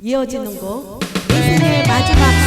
이어지는 곡. 인생의 마지막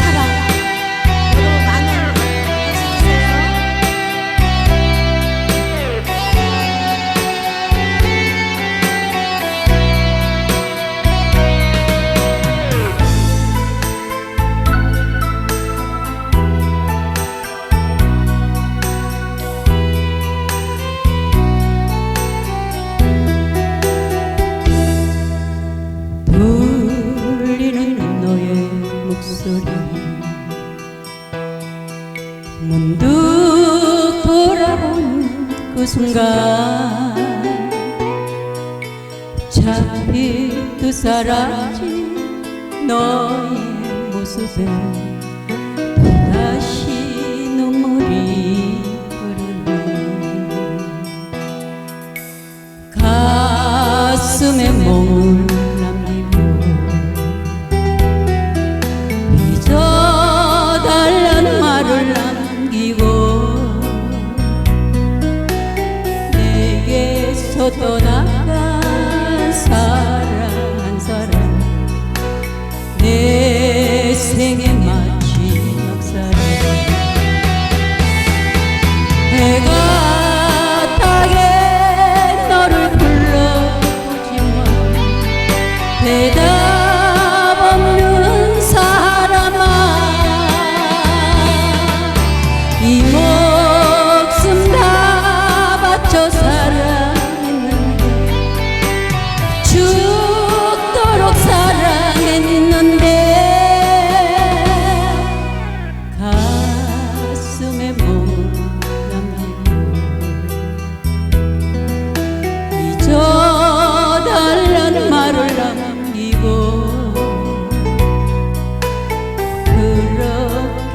문득 돌아본 그 순간 차피 또 사라진 너의 모습에 다시 눈물이 흐르네 가슴에 멍 হতো না।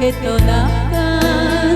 Ito na ang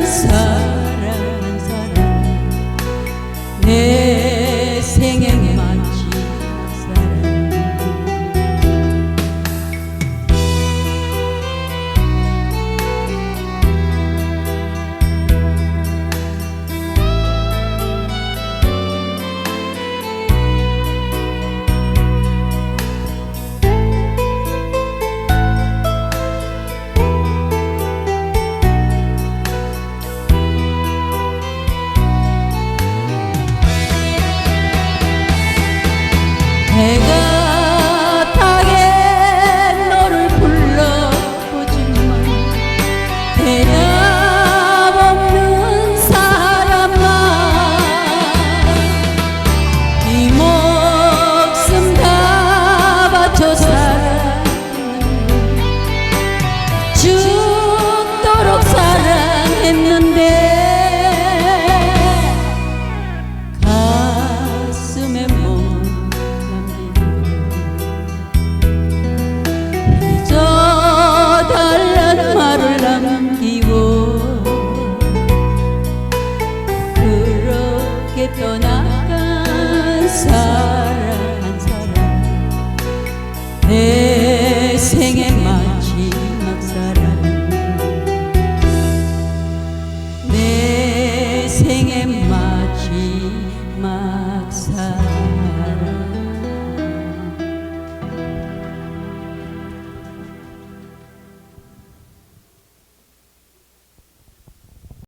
내게 떠나간 사랑한 사람. 내 생의 마지막 사랑 내 생의 마